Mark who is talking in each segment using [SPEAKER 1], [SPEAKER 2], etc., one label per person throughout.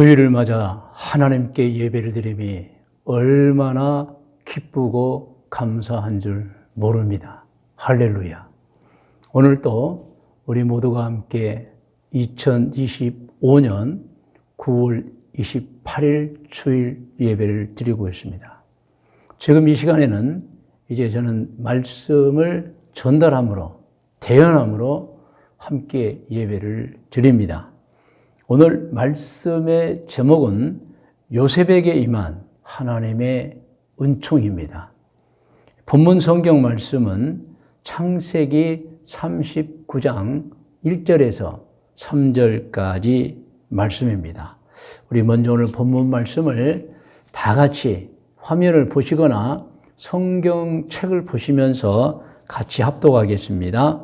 [SPEAKER 1] 주일을 맞아 하나님께 예배를 드림이 얼마나 기쁘고 감사한 줄 모릅니다. 할렐루야. 오늘 또 우리 모두가 함께 2025년 9월 28일 주일 예배를 드리고 있습니다. 지금 이 시간에는 이제 저는 말씀을 전달함으로, 대연함으로 함께 예배를 드립니다. 오늘 말씀의 제목은 요셉에게 임한 하나님의 은총입니다. 본문 성경 말씀은 창세기 39장 1절에서 3절까지 말씀입니다. 우리 먼저 오늘 본문 말씀을 다 같이 화면을 보시거나 성경책을 보시면서 같이 합독하겠습니다.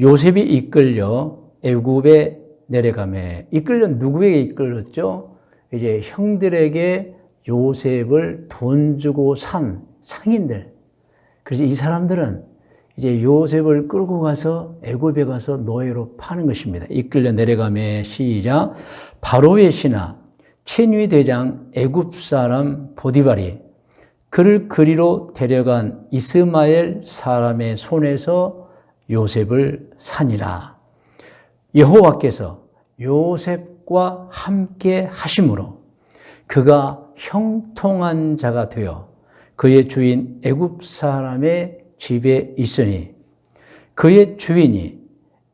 [SPEAKER 1] 요셉이 이끌려 애굽에 내려가매 이끌려 누구에게 이끌렸죠? 이제 형들에게 요셉을 돈 주고 산 상인들. 그래서 이 사람들은 이제 요셉을 끌고 가서 애굽에 가서 노예로 파는 것입니다. 이끌려 내려가매 시작 바로의 신하 친위 대장 애굽 사람 보디발이 그를 그리로 데려간 이스마엘 사람의 손에서 요셉을 산이라. 여호와께서 요셉과 함께 하심으로 그가 형통한 자가 되어 그의 주인 애굽 사람의 집에 있으니 그의 주인이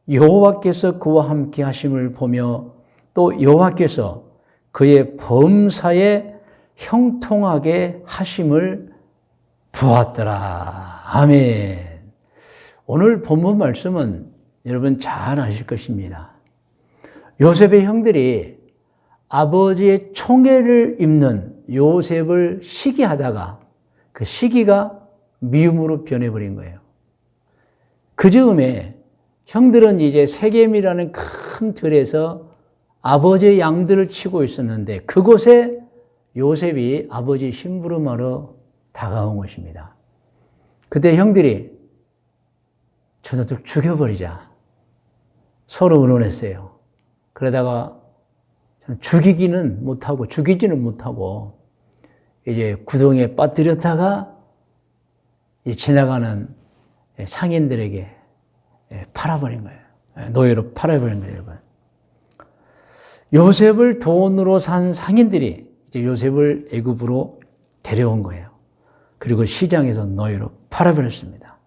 [SPEAKER 1] 여호와께서 그와 함께 하심을 보며 또 여호와께서 그의 범사에 형통하게 하심을 보았더라. 아멘. 오늘 본문 말씀은 여러분 잘 아실 것입니다. 요셉의 형들이 아버지의 총애를 입는 요셉을 시기하다가 그 시기가 미움으로 변해버린 거예요. 그 즈음에 형들은 이제 세겜이라는 큰 들에서 아버지의 양들을 치고 있었는데 그곳에 요셉이 아버지 심부름하러 다가온 것입니다. 그때 형들이 저녀들 죽여버리자. 서로 의논했어요. 그러다가 죽이기는 못하고 죽이지는 못하고 이제 구덩이에 빠뜨렸다가 지나가는 상인들에게 팔아버린 거예요. 노예로 팔아버린 거예요, 여러분. 요셉을 돈으로 산 상인들이 이제 요셉을 애굽으로 데려온 거예요. 그리고 시장에서 노예로 팔아버렸습니다.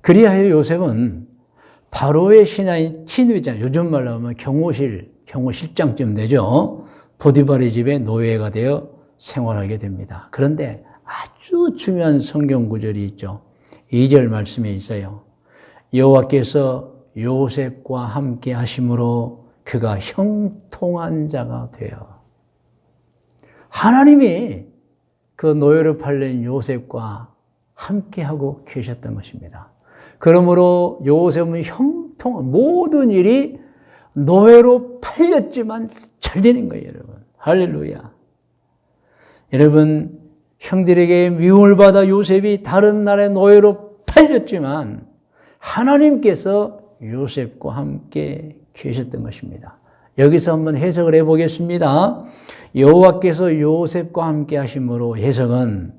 [SPEAKER 1] 그리하여 요셉은 바로의 신하인 친위장, 요즘 말로 하면 경호실, 경호실장쯤 되죠. 보디발의 집에 노예가 되어 생활하게 됩니다. 그런데 아주 중요한 성경 구절이 있죠. 2절 말씀에 있어요. 여호와께서 요셉과 함께 하심으로 그가 형통한 자가 되어 하나님이 그 노예를 팔린 요셉과 함께하고 계셨던 것입니다. 그러므로 요셉은 형통, 모든 일이 노예로 팔렸지만 잘 되는 거예요, 여러분. 할렐루야. 여러분, 형들에게 미움을 받아 요셉이 다른 나라의 노예로 팔렸지만 하나님께서 요셉과 함께 계셨던 것입니다. 여기서 한번 해석을 해 보겠습니다. 여호와께서 요셉과 함께 하심으로 해석은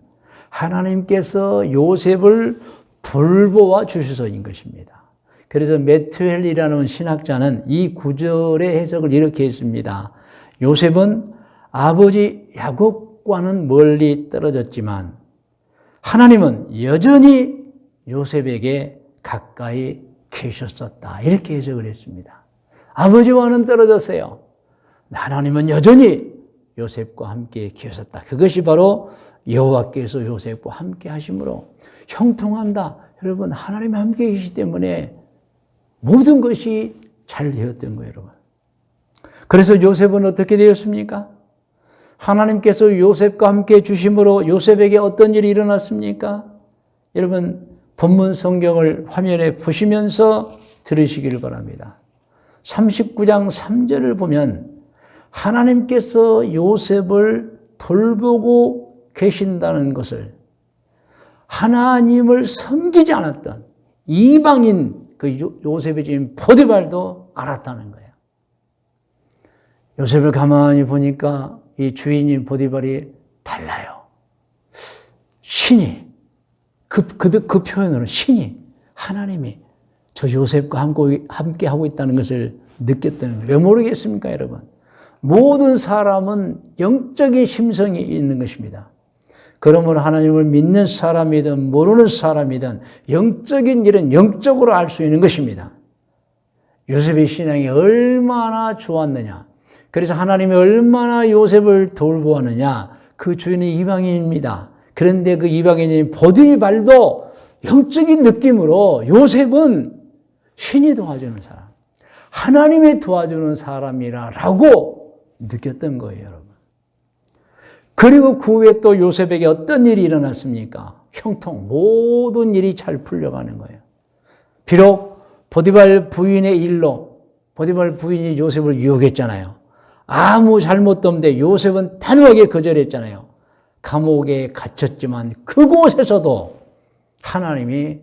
[SPEAKER 1] 하나님께서 요셉을 돌보아 주셔서인 것입니다. 그래서 메트헬이라는 신학자는 이 구절의 해석을 이렇게 했습니다. 요셉은 아버지 야곱과는 멀리 떨어졌지만 하나님은 여전히 요셉에게 가까이 계셨었다. 이렇게 해석을 했습니다. 아버지와는 떨어졌어요. 하나님은 여전히 요셉과 함께 계셨다. 그것이 바로 여호와께서 요셉과 함께 하심으로 형통한다. 여러분 하나님 함께 계시기 때문에 모든 것이 잘 되었던 거예요, 여러분. 그래서 요셉은 어떻게 되었습니까? 하나님께서 요셉과 함께 주심으로 요셉에게 어떤 일이 일어났습니까? 여러분 본문 성경을 화면에 보시면서 들으시기를 바랍니다. 39장 3절을 보면 하나님께서 요셉을 돌보고 계신다는 것을 하나님을 섬기지 않았던 이방인 그 요셉의 주인 포디발도 알았다는 거예요. 요셉을 가만히 보니까 이 주인인 보디발이 달라요. 신이 그, 그, 그 표현으로 신이 하나님이 저 요셉과 함께, 함께 하고 있다는 것을 느꼈다는 거예요. 왜 모르겠습니까, 여러분? 모든 사람은 영적인 심성이 있는 것입니다. 그러므로 하나님을 믿는 사람이든 모르는 사람이든 영적인 일은 영적으로 알 수 있는 것입니다. 요셉의 신앙이 얼마나 좋았느냐. 그래서 하나님이 얼마나 요셉을 돌보았느냐. 그 주인은 이방인입니다. 그런데 그 이방인인 보디 발도 영적인 느낌으로 요셉은 신이 도와주는 사람, 하나님이 도와주는 사람이라라고 느꼈던 거예요, 여러분. 그리고 그 후에 또 요셉에게 어떤 일이 일어났습니까? 형통, 모든 일이 잘 풀려가는 거예요. 비록 보디발 부인의 일로, 보디발 부인이 요셉을 유혹했잖아요. 아무 잘못도 없는데 요셉은 단호하게 거절했잖아요. 감옥에 갇혔지만 그곳에서도 하나님이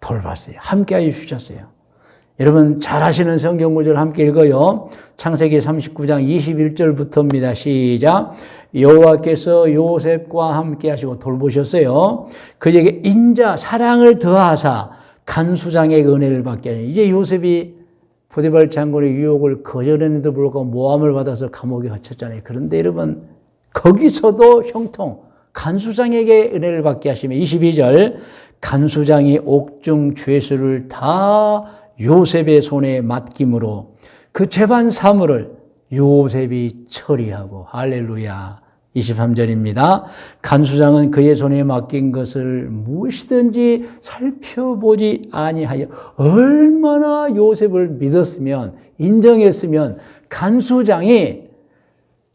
[SPEAKER 1] 돌봤어요. 함께 하여 주셨어요. 여러분 잘 아시는 성경 구절 함께 읽어요. 창세기 39장 21절부터입니다. 시작. 여호와께서 요셉과 함께 하시고 돌보셨어요. 그에게 인자 사랑을 더하사 간수장의 은혜를 받게 하니 이제 요셉이 보디발 장군의 유혹을 거절했는데도 불구하고 모함을 받아서 감옥에 갇혔잖아요. 그런데 여러분 거기서도 형통 간수장에게 은혜를 받게 하시며 22절 간수장이 옥중 죄수를 다 요셉의 손에 맡김으로 그 재반 사물을 요셉이 처리하고 할렐루야 23절입니다. 간수장은 그의 손에 맡긴 것을 무엇이든지 살펴보지 아니하여 얼마나 요셉을 믿었으면 인정했으면 간수장이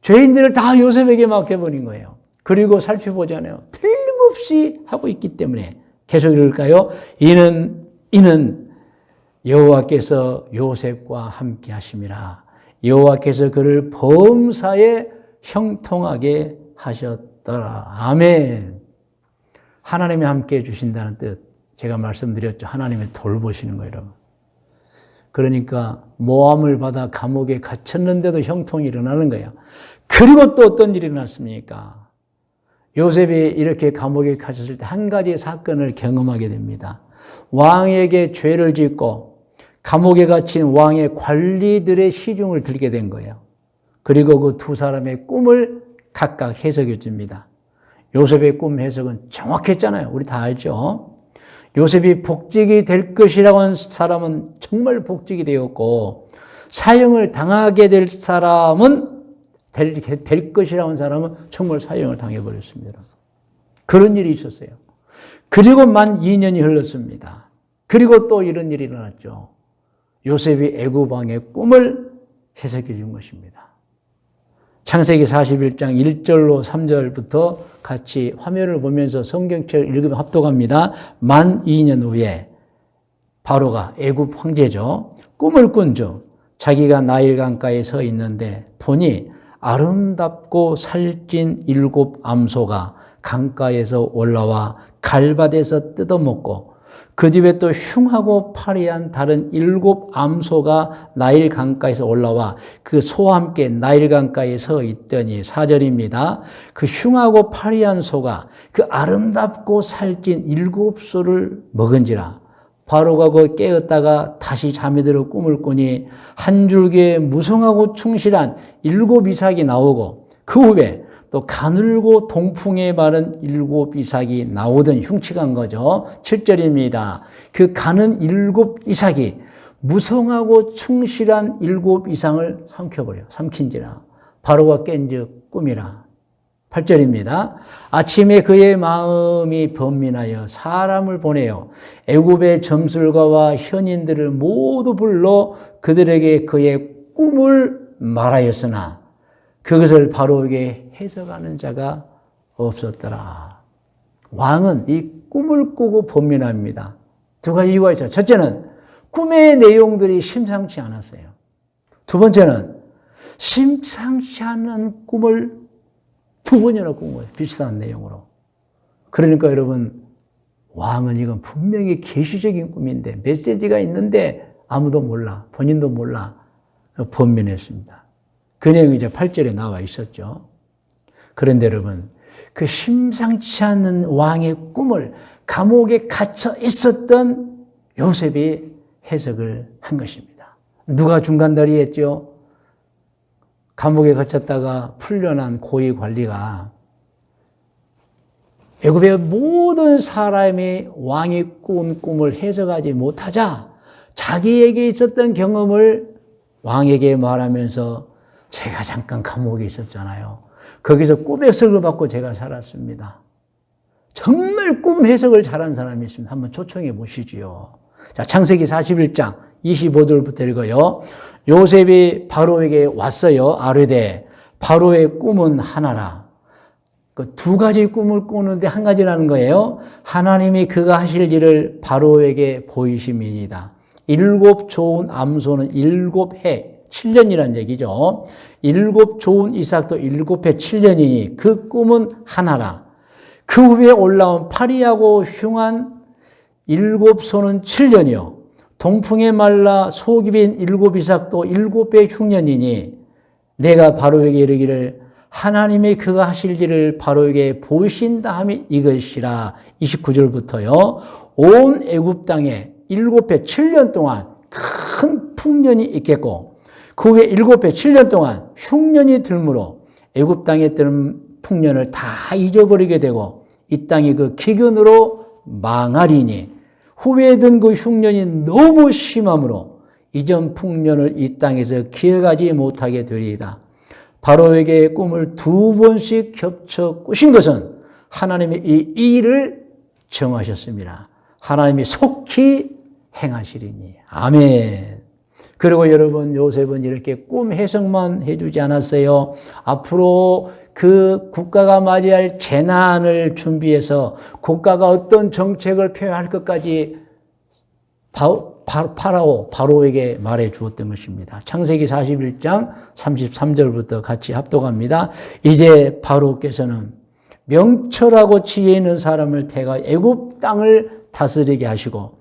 [SPEAKER 1] 죄인들을 다 요셉에게 맡겨버린 거예요. 그리고 살펴보지 않아요. 틀림없이 하고 있기 때문에 계속 읽을까요? 이는 이는 여호와께서 요셉과 함께 하심이라. 여호와께서 그를 범사에 형통하게 하셨더라. 아멘. 하나님이 함께 해 주신다는 뜻. 제가 말씀드렸죠. 하나님이 돌보시는 거예요, 여러분. 그러니까 모함을 받아 감옥에 갇혔는데도 형통이 일어나는 거예요. 그리고 또 어떤 일이 일어났습니까? 요셉이 이렇게 감옥에 갇혔을 때 한 가지 사건을 경험하게 됩니다. 왕에게 죄를 짓고 감옥에 갇힌 왕의 관리들의 시중을 들게 된 거예요. 그리고 그 두 사람의 꿈을 각각 해석해 줍니다. 요셉의 꿈 해석은 정확했잖아요. 우리 다 알죠? 요셉이 복직이 될 것이라고 한 사람은 정말 복직이 되었고, 사형을 당하게 될 사람은, 될, 될 것이라고 한 사람은 정말 사형을 당해버렸습니다. 그런 일이 있었어요. 그리고 만 2년이 흘렀습니다. 그리고 또 이런 일이 일어났죠. 요셉이 애굽 왕의 꿈을 해석해 준 것입니다. 창세기 41장 1절로 3절부터 같이 화면을 보면서 성경책을 읽으면 합독합니다. 만 2년 후에 바로가 애굽 황제죠. 꿈을 꾼중 자기가 나일 강가에 서 있는데 보니 아름답고 살찐 일곱 암소가 강가에서 올라와 갈밭에서 뜯어먹고 그 집에 또 흉하고 파리한 다른 일곱 암소가 나일 강가에서 올라와 그 소와 함께 나일 강가에 서 있더니 사절입니다. 그 흉하고 파리한 소가 그 아름답고 살찐 일곱 소를 먹은지라 바로가 그 깨었다가 다시 잠이 들어 꿈을 꾸니 한 줄기에 무성하고 충실한 일곱 이삭이 나오고 그 후에 또 가늘고 동풍에 마른 일곱 이삭이 나오던 흉측한 거죠. 7절입니다. 그 가는 일곱 이삭이 무성하고 충실한 일곱 이상을 삼켜버려. 삼킨지라. 바로가 깬즉 꿈이라. 8절입니다. 아침에 그의 마음이 번민하여 사람을 보내요. 애굽의 점술가와 현인들을 모두 불러 그들에게 그의 꿈을 말하였으나 그것을 바로에게 해석하는 자가 없었더라. 왕은 이 꿈을 꾸고 번민합니다. 두 가지 이유가 있죠. 첫째는 꿈의 내용들이 심상치 않았어요. 두 번째는 심상치 않은 꿈을 두 번이나 꾼 거예요. 비슷한 내용으로. 그러니까 여러분, 왕은 이건 분명히 계시적인 꿈인데 메시지가 있는데 아무도 몰라. 본인도 몰라. 번민했습니다. 그 내용이 이제 8절에 나와 있었죠. 그런데 여러분, 그 심상치 않은 왕의 꿈을 감옥에 갇혀 있었던 요셉이 해석을 한 것입니다. 누가 중간다리 했죠? 감옥에 갇혔다가 풀려난 고위 관리가 애굽의 모든 사람이 왕이 꾼 꿈을 해석하지 못하자 자기에게 있었던 경험을 왕에게 말하면서 제가 잠깐 감옥에 있었잖아요. 거기서 꿈 해석을 받고 제가 살았습니다. 정말 꿈 해석을 잘한 사람이 있습니다. 한번 초청해 보시지요. 자, 창세기 41장 25절부터 읽어요. 요셉이 바로에게 왔어요. 아르되 바로의 꿈은 하나라. 그 두 가지 꿈을 꾸는데 한 가지라는 거예요. 하나님이 그가 하실 일을 바로에게 보이심이니다. 일곱 좋은 암소는 일곱 해, 7년이란 얘기죠. 일곱 좋은 이삭도 일곱 해 7년이니 그 꿈은 하나라. 그 후에 올라온 파리하고 흉한 일곱 소는 7년이요. 동풍에 말라 속이 빈 일곱 이삭도 일곱 배 흉년이니 내가 바로에게 이르기를 하나님이 그가 하실 일을 바로에게 보신다 함이 이것이라 29절부터요. 온 애굽 땅에 일곱 배 7년 동안 큰 풍년이 있겠고 그 후에 일곱 배 7년 동안 흉년이 들므로 애굽 땅에 뜨는 풍년을 다 잊어버리게 되고 이 땅이 그 기근으로 망하리니 후에 든 그 흉년이 너무 심함으로 이전 풍년을 이 땅에서 기억하지 못하게 되리이다. 바로에게 꿈을 두 번씩 겹쳐 꾸신 것은 하나님의 이 일을 정하셨습니다. 하나님이 속히 행하시리니. 아멘. 그리고 여러분, 요셉은 이렇게 꿈 해석만 해주지 않았어요. 앞으로 그 국가가 맞이할 재난을 준비해서 국가가 어떤 정책을 펴야 할 것까지 파라오, 바로에게 말해 주었던 것입니다. 창세기 41장 33절부터 같이 합독합니다. 이제 바로께서는 명철하고 지혜 있는 사람을 태가 애굽 땅을 다스리게 하시고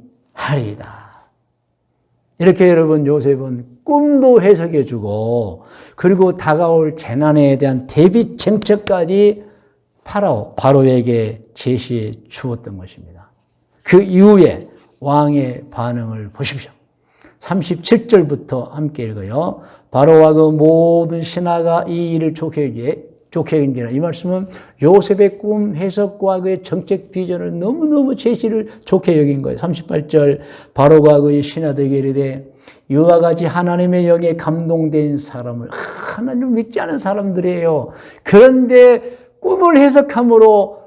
[SPEAKER 1] 하리이다. 이렇게 여러분 요셉은 꿈도 해석해 주고 그리고 다가올 재난에 대한 대비 정책까지 파라오 바로에게 제시해 주었던 것입니다. 그 이후에 왕의 반응을 보십시오. 37절부터 함께 읽어요. 바로와 그 모든 신하가 이 일을 좋게 좋게 여긴지라 이 말씀은 요셉의 꿈 해석과 그의 정책 비전을 너무너무 제시를 좋게 여긴 거예요. 38절 바로가 그의 신하들에게 이르되 이와 같이 하나님의 영에 감동된 사람을 하나님 믿지 않은 사람들이에요. 그런데 꿈을 해석함으로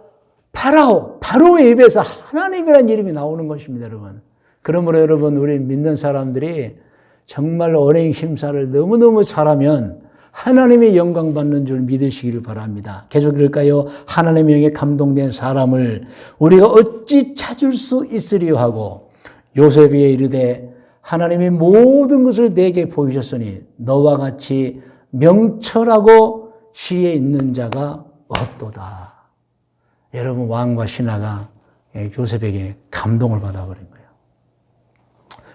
[SPEAKER 1] 파라오, 바로의 입에서 하나님이라는 이름이 나오는 것입니다, 여러분. 그러므로 여러분, 우리 믿는 사람들이 정말 언행 심사를 너무너무 잘하면 하나님의 영광 받는 줄 믿으시기를 바랍니다. 계속 읽을까요? 하나님의 영에 감동된 사람을 우리가 어찌 찾을 수 있으리요 하고 요셉이 이르되 하나님이 모든 것을 내게 보이셨으니 너와 같이 명철하고 지혜 있는 자가 없도다. 여러분 왕과 신하가 요셉에게 감동을 받아버린 거예요.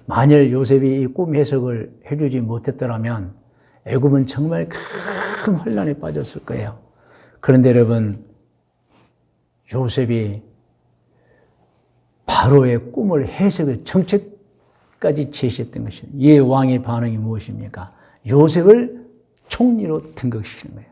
[SPEAKER 1] 만일 요셉이 이 꿈 해석을 해주지 못했더라면 애굽은 정말 큰 혼란에 빠졌을 거예요. 그런데 여러분 요셉이 바로의 꿈을 해석을 정책까지 제시했던 것입니다. 이 왕의 반응이 무엇입니까? 요셉을 총리로 등극시키는 거예요.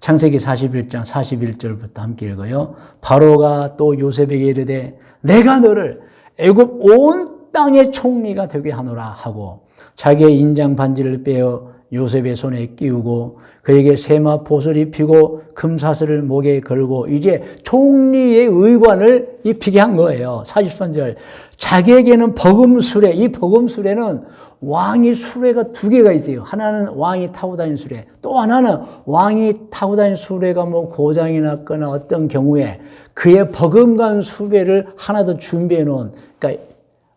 [SPEAKER 1] 창세기 41장 41절부터 함께 읽어요. 바로가 또 요셉에게 이르되 내가 너를 애굽 온 땅의 총리가 되게 하노라 하고 자기의 인장 반지를 빼어 요셉의 손에 끼우고 그에게 세마포를 입히고 금사슬을 목에 걸고 이제 총리의 의관을 입히게 한 거예요. 43절. 자기에게는 버금수레, 이 버금수레는 왕이 수레가 두 개가 있어요. 하나는 왕이 타고 다니는 수레, 또 하나는 왕이 타고 다니는 수레가 뭐 고장이 났거나 어떤 경우에 그의 버금간 수레를 하나 더 준비해 놓은, 그러니까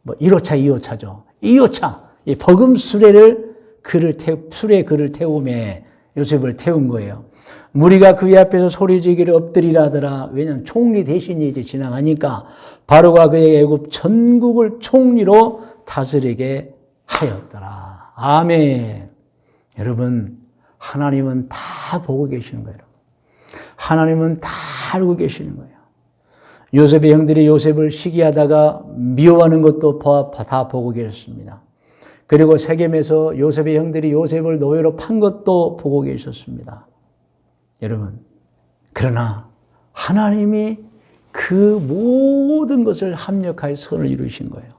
[SPEAKER 1] 뭐 1호차, 2호차죠. 2호차, 이 버금 수레를 그를 태, 수레에 그를 태우매 요셉을 태운 거예요. 무리가 그의 앞에서 소리지기를 엎드리라더라. 왜냐하면 총리 대신이 이제 지나가니까 바로가 그의 애굽 전국을 총리로 다스리게 하였더라. 아멘. 여러분, 하나님은 다 보고 계시는 거예요. 하나님은 다 알고 계시는 거예요. 요셉의 형들이 요셉을 시기하다가 미워하는 것도 다 보고 계셨습니다. 그리고 세겜에서 요셉의 형들이 요셉을 노예로 판 것도 보고 계셨습니다. 여러분, 그러나 하나님이 그 모든 것을 합력하여 선을 이루신 거예요.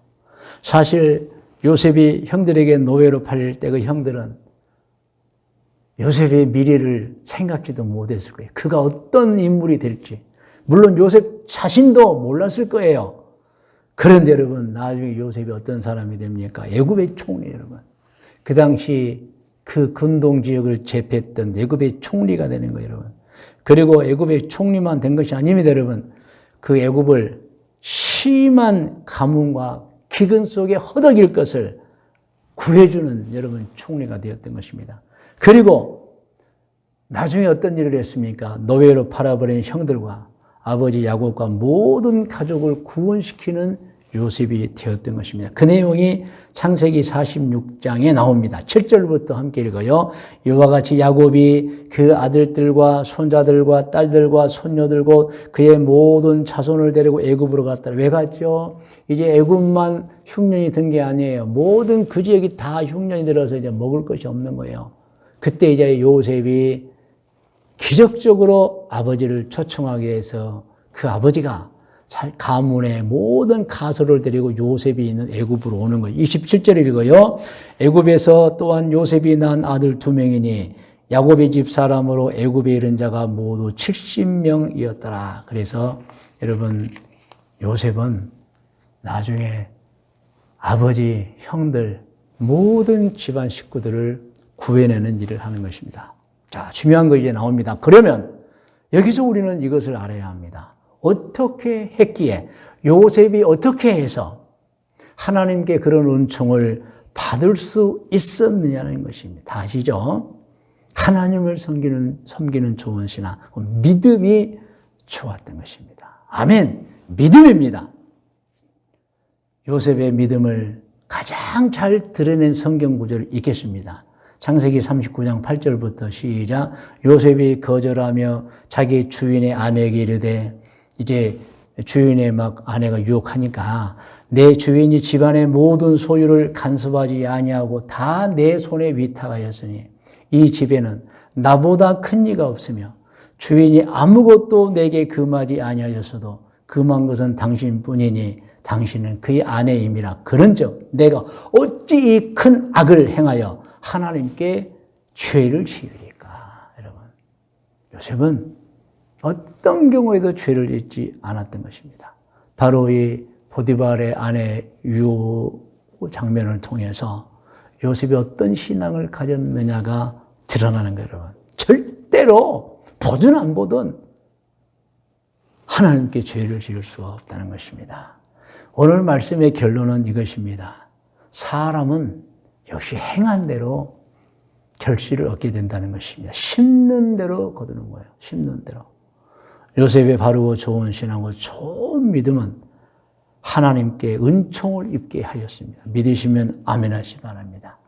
[SPEAKER 1] 사실 요셉이 형들에게 노예로 팔릴 때 그 형들은 요셉의 미래를 생각지도 못했을 거예요. 그가 어떤 인물이 될지. 물론 요셉 자신도 몰랐을 거예요. 그런데 여러분, 나중에 요셉이 어떤 사람이 됩니까? 애굽의 총리 여러분. 그 당시 그 근동 지역을 제패했던 애굽의 총리가 되는 거예요, 여러분. 그리고 애굽의 총리만 된 것이 아닙니다, 여러분. 그 애굽을 심한 가뭄과 기근 속에 허덕일 것을 구해주는 여러분 총리가 되었던 것입니다. 그리고 나중에 어떤 일을 했습니까? 노예로 팔아버린 형들과 아버지 야곱과 모든 가족을 구원시키는 요셉이 되었던 것입니다. 그 내용이 창세기 46장에 나옵니다. 7절부터 함께 읽어요. 이와 같이 야곱이 그 아들들과 손자들과 딸들과 손녀들과 그의 모든 자손을 데리고 애굽으로 갔더라. 왜 갔죠? 이제 애굽만 흉년이 든 게 아니에요. 모든 그 지역이 다 흉년이 들어서 이제 먹을 것이 없는 거예요. 그때 이제 요셉이 기적적으로 아버지를 초청하기 위해서 그 아버지가 가문의 모든 가설을 데리고 요셉이 있는 애굽으로 오는 거예요. 27절 읽어요. 애굽에서 또한 요셉이 난 아들 두 명이니 야곱의 집 사람으로 애굽에 이른 자가 모두 70명이었더라. 그래서 여러분 요셉은 나중에 아버지, 형들, 모든 집안 식구들을 구해내는 일을 하는 것입니다. 자, 중요한 거 이제 나옵니다. 그러면 여기서 우리는 이것을 알아야 합니다. 어떻게 했기에 요셉이 어떻게 해서 하나님께 그런 은총을 받을 수 있었느냐는 것입니다. 다 아시죠? 하나님을 섬기는, 섬기는 좋은 신앙, 믿음이 좋았던 것입니다. 아멘. 믿음입니다. 요셉의 믿음을 가장 잘 드러낸 성경 구절을 읽겠습니다. 창세기 39장 8절부터 시작. 요셉이 거절하며 자기 주인의 아내에게 이르되 이제 주인의 막 아내가 유혹하니까 내 주인이 집안의 모든 소유를 간섭하지 아니하고 다 내 손에 위탁하였으니 이 집에는 나보다 큰 이가 없으며 주인이 아무것도 내게 금하지 아니하였어도 금한 것은 당신뿐이니 당신은 그의 아내임이라 그런즉 내가 어찌 이 큰 악을 행하여 하나님께 죄를 지으리까 여러분 요셉은 어떤 경우에도 죄를 짓지 않았던 것입니다. 바로 이 보디발의 아내 유호 장면을 통해서 요셉이 어떤 신앙을 가졌느냐가 드러나는 거예요, 여러분. 절대로 보든 안 보든 하나님께 죄를 지을 수가 없다는 것입니다. 오늘 말씀의 결론은 이것입니다. 사람은 역시 행한 대로 결실을 얻게 된다는 것입니다. 심는 대로 거두는 거예요. 심는 대로. 요셉의 바르고 좋은 신앙과 좋은 믿음은 하나님께 은총을 입게 하였습니다. 믿으시면 아멘 하시 바랍니다.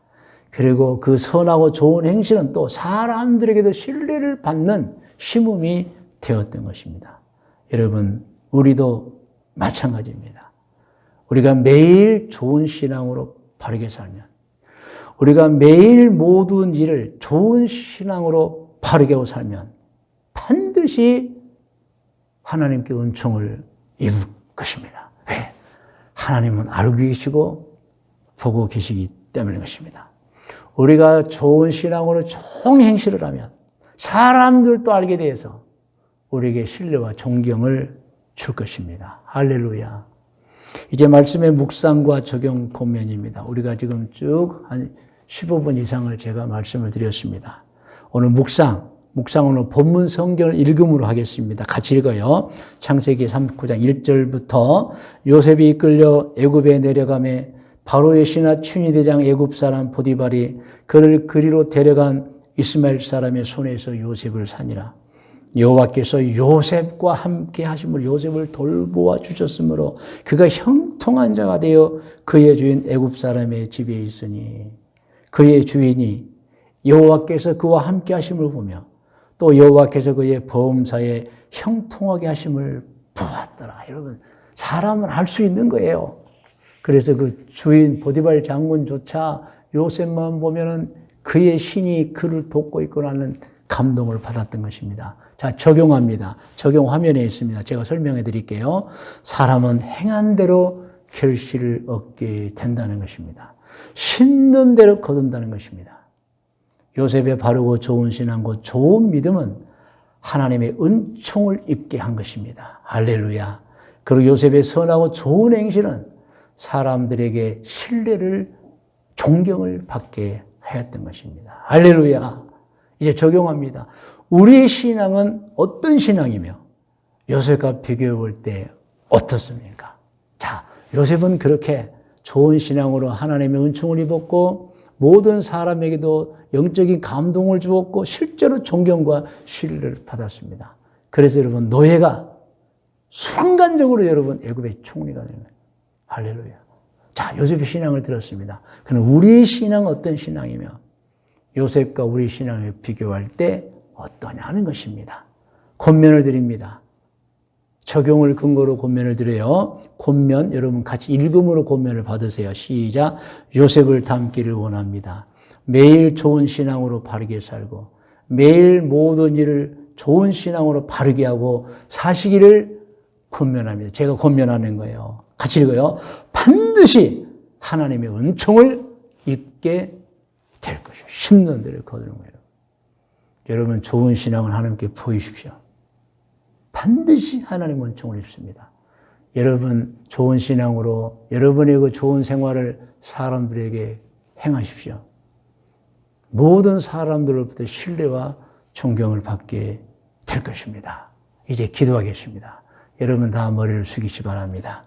[SPEAKER 1] 그리고 그 선하고 좋은 행실은 또 사람들에게도 신뢰를 받는 심음이 되었던 것입니다. 여러분, 우리도 마찬가지입니다. 우리가 매일 좋은 신앙으로 바르게 살면, 우리가 매일 모든 일을 좋은 신앙으로 바르게 하고 살면 반드시 하나님께 은총을 입을 것입니다. 왜? 하나님은 알고 계시고 보고 계시기 때문인 것입니다. 우리가 좋은 신앙으로 좋은 행실을 하면 사람들도 알게 돼서 우리에게 신뢰와 존경을 줄 것입니다. 할렐루야. 이제 말씀의 묵상과 적용 본면입니다. 우리가 지금 쭉 한 15분 이상을 제가 말씀을 드렸습니다. 오늘 묵상, 묵상으로 본문 성경을 읽음으로 하겠습니다. 같이 읽어요. 창세기 39장 1절부터 요셉이 이끌려 애굽에 내려가매 바로의 신하 춘희대장 애굽 사람 보디발이 그를 그리로 데려간 이스마엘 사람의 손에서 요셉을 사니라. 여호와께서 요셉과 함께 하심을 요셉을 돌보아 주셨으므로 그가 형통한 자가 되어 그의 주인 애굽 사람의 집에 있으니 그의 주인이 여호와께서 그와 함께 하심을 보며 또 여호와께서 그의 보험사에 형통하게 하심을 보았더라. 여러분 사람은 알 수 있는 거예요. 그래서 그 주인 보디발 장군조차 요셉만 보면은 그의 신이 그를 돕고 있구나는 감동을 받았던 것입니다. 자, 적용합니다. 적용 화면에 있습니다. 제가 설명해 드릴게요. 사람은 행한 대로 결실을 얻게 된다는 것입니다. 심는 대로 거둔다는 것입니다. 요셉의 바르고 좋은 신앙과 좋은 믿음은 하나님의 은총을 입게 한 것입니다. 할렐루야. 그리고 요셉의 선하고 좋은 행실은 사람들에게 신뢰를 존경을 받게 하였던 것입니다. 할렐루야. 이제 적용합니다. 우리의 신앙은 어떤 신앙이며 요셉과 비교해 볼 때 어떻습니까? 자, 요셉은 그렇게 좋은 신앙으로 하나님의 은총을 입었고 모든 사람에게도 영적인 감동을 주었고 실제로 존경과 신뢰를 받았습니다. 그래서 여러분 노예가 순간적으로 여러분 애굽의 총리가 되는 거예요. 할렐루야. 자, 요셉의 신앙을 들었습니다. 그럼 우리의 신앙은 어떤 신앙이며 요셉과 우리 신앙을 비교할 때 어떠냐는 것입니다. 권면을 드립니다. 적용을 근거로 권면을 드려요. 권면 여러분 같이 읽음으로 권면을 받으세요. 시작. 요셉을 닮기를 원합니다. 매일 좋은 신앙으로 바르게 살고 매일 모든 일을 좋은 신앙으로 바르게 하고 사시기를 권면합니다. 제가 권면하는 거예요. 같이 읽어요. 반드시 하나님의 은총을 입게 될 것이요. 심는 데를 거두는 거예요. 여러분 좋은 신앙을 하나님께 보이십시오. 반드시 하나님 은총을 입습니다. 여러분 좋은 신앙으로 여러분의 그 좋은 생활을 사람들에게 행하십시오. 모든 사람들로부터 신뢰와 존경을 받게 될 것입니다. 이제 기도하겠습니다. 여러분 다 머리를 숙이시 바랍니다.